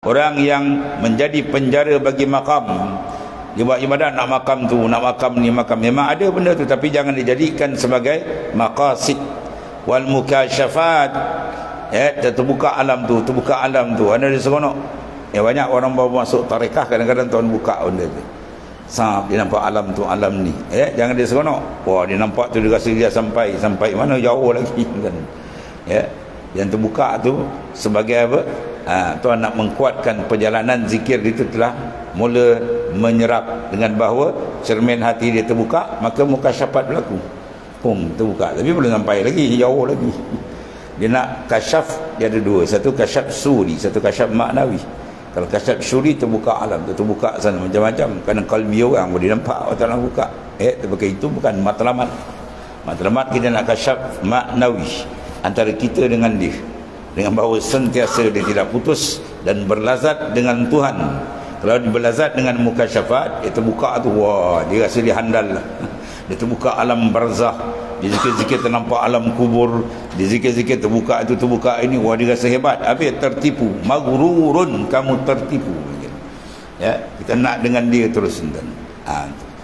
orang yang menjadi penjara bagi makam dia buat ibadat nak makam tu nak makam ni makam memang ada benda tu tapi jangan dijadikan sebagai maqasid. Wal mukasyafat ya terbuka alam tu terbuka alam tu. Ada di seronok. Ya banyak orang bawa masuk tarekah kadang-kadang tuan buka benda tu. Sap dia nampak alam tu alam ni. Ya jangan dia seronok. Wah dia nampak tu dia rasa dia sampai sampai mana jauh lagi kan? Ya yang terbuka tu sebagai apa ha, tuan nak mengkuatkan perjalanan zikir itu telah mula menyerap dengan bahawa cermin hati dia terbuka maka muka syapat berlaku. Pum terbuka. Tapi belum sampai lagi jauh lagi. Dia nak kasyaf dia ada dua. Satu kasyaf suri satu kasyaf maknawi. Kalau kasyaf suri terbuka alam tu terbuka sana macam-macam. Kerana kalbi orang boleh nampak Allah Ta'ala buka. Eh tapi itu bukan matlamat. Matlamat kita nak kasyaf maknawi antara kita dengan dia dengan bahawa sentiasa dia tidak putus dan berlazat dengan Tuhan. Kalau dia berlazat dengan muka syafaat dia terbuka tu wah dia rasa dia handal. Lah dia terbuka alam barzah. Dia zikir-zikir ternampak alam kubur. Dia zikir-zikir terbuka itu terbuka ini wah dia rasa hebat. Habis tertipu. Magururun kamu tertipu. Ya kita nak dengan dia terus ha,